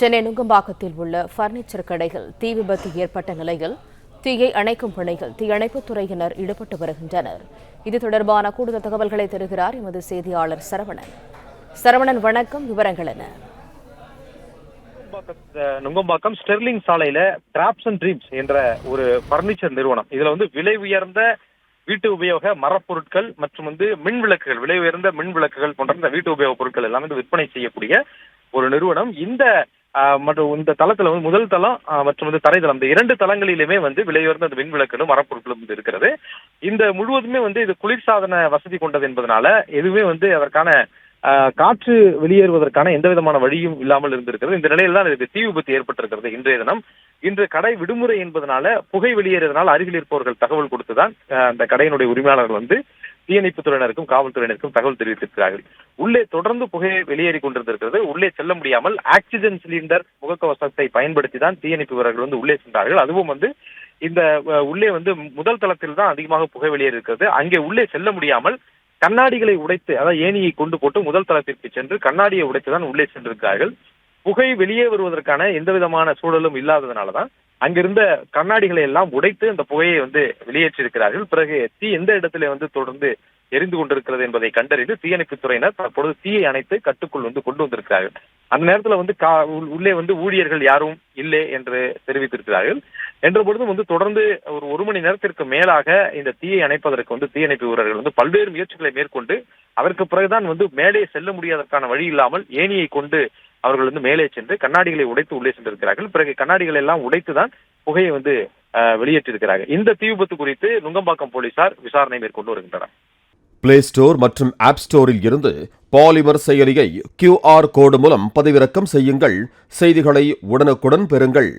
சென்னை நுங்கம்பாக்கத்தில் உள்ள பர்னிச்சர் கடைகள் தீ விபத்து ஏற்பட்ட நிலையில் தீயை அணைக்கும் பணியில் தீயணைப்புத் துறையினர் ஈடுபட்டு வருகின்றனர். இது தொடர்பான கூடுதல் தகவல்களை தருகிறார் எமது செய்தியாளர் சரவணன். சரவணன் வணக்கம். விவரங்கள் என நுங்கம்பாக்கம் நுங்கம்பாக்கம் ஸ்டெர்லிங் சாலையில டிராப்ஸ் அண்ட் ட்ரீம்ஸ் என்ற ஒரு பர்னிச்சர் நிறுவனம். இதுல வந்து விலை உயர்ந்த வீட்டு உபயோக மரப்பொருட்கள் மற்றும் வந்து மின் விளக்குகள் விலை உயர்ந்த மின் விளக்குகள் போன்ற இந்த வீட்டு உபயோக பொருட்கள் எல்லாமே வந்து விற்பனை செய்யக்கூடிய ஒரு நிறுவனம். இந்த மற்றும் இந்த தளத்துல வந்து முதல் தளம் மற்றும் வந்து தரைதளம் இந்த இரண்டு தளங்களிலுமே வந்து விலையுயர்ந்த அந்த மின் விளக்குகளும் மரப்பொருட்களும் வந்து இருக்கிறது. இந்த முழுவதுமே வந்து இது குளிர்சாதன வசதி கொண்டது என்பதனால எதுவுமே வந்து அதற்கான ஆஹ், காற்று வெளியேறுவதற்கான எந்த விதமான வழியும் இல்லாமல் இருந்திருக்கிறது. இந்த நிலையில் தான் இதுக்கு தீ விபத்து ஏற்பட்டிருக்கிறது இன்றைய தினம். இன்று கடை விடுமுறை என்பதனால புகை வெளியேறதுனால அருகில் இருப்பவர்கள் தகவல் கொடுத்துதான் அந்த கடையினுடைய உரிமையாளர்கள் வந்து தீயணைப்பு துறையினருக்கும் காவல்துறையினருக்கும் தகவல் தெரிவித்திருக்கிறார்கள். உள்ளே தொடர்ந்து புகை வெளியேறி கொண்டிருந்திருக்கிறது. உள்ளே செல்ல முடியாமல் ஆக்சிஜன் சிலிண்டர் முகக்கவசத்தை பயன்படுத்தி தான் தீயணைப்பு வீரர்கள் வந்து உள்ளே சென்றார்கள். அதுவும் வந்து இந்த உள்ளே வந்து முதல் தளத்தில் தான் அதிகமாக புகை வெளியேறி இருக்கிறது அங்கே உள்ளே செல்ல முடியாமல் கண்ணாடிகளை உடைத்து அதாவது ஏணியை கொண்டு போட்டு முதல் தளத்திற்கு சென்று கண்ணாடியை உடைத்து தான் உள்ளே சென்றிருக்கிறார்கள். புகை வெளியே வருவதற்கான எந்த விதமான சூழலும் இல்லாததுனால தான் அங்கிருந்த கண்ணாடிகளை எல்லாம் உடைத்து அந்த புகையை வந்து வெளியேற்றிருக்கிறார்கள் பிறகு தீ எந்த இடத்துல வந்து தொடர்ந்து எரிந்து கொண்டிருக்கிறது என்பதை கண்டறிந்து தீயணைப்பு துறையினர் தற்பொழுது தீயை அணைத்து கட்டுக்குள் வந்து கொண்டு வந்திருக்கிறார்கள். அந்த நேரத்துல வந்து கா- உள்- உள்ளே வந்து ஊழியர்கள் யாரும் இல்லை என்று தெரிவித்திருக்கிறார்கள். என்ற பொழுதும் வந்து தொடர்ந்து ஒரு ஒரு மணி நேரத்திற்கு மேலாக இந்த தீயை அணைப்பதற்கு வந்து தீயணைப்பு வீரர்கள் வந்து பல்வேறு முயற்சிகளை மேற்கொண்டு அதற்கு பிறகுதான் வந்து மேலே செல்ல முடியாததற்கான வழி இல்லாமல் ஏணியை கொண்டு அவர்கள் வந்து மேலே சென்று கண்ணாடிகளை உடைத்து உள்ளே சென்றிருக்கிறார்கள். பிறகு கண்ணாடிகளை எல்லாம் உடைத்துதான் புகையை வந்து வெளியேற்றிருக்கிறார்கள் இந்த தீ விபத்து குறித்து நுங்கம்பாக்கம் போலீசார் விசாரணை மேற்கொண்டு வருகின்றனர். பிளே ஸ்டோர் மற்றும் ஆப் ஸ்டோரில் இருந்து பாலிமர் செயலியை கியூஆர் கோடு மூலம் பதிவிறக்கம் செய்யுங்கள். செய்திகளை உடனுக்குடன் பெறுங்கள்.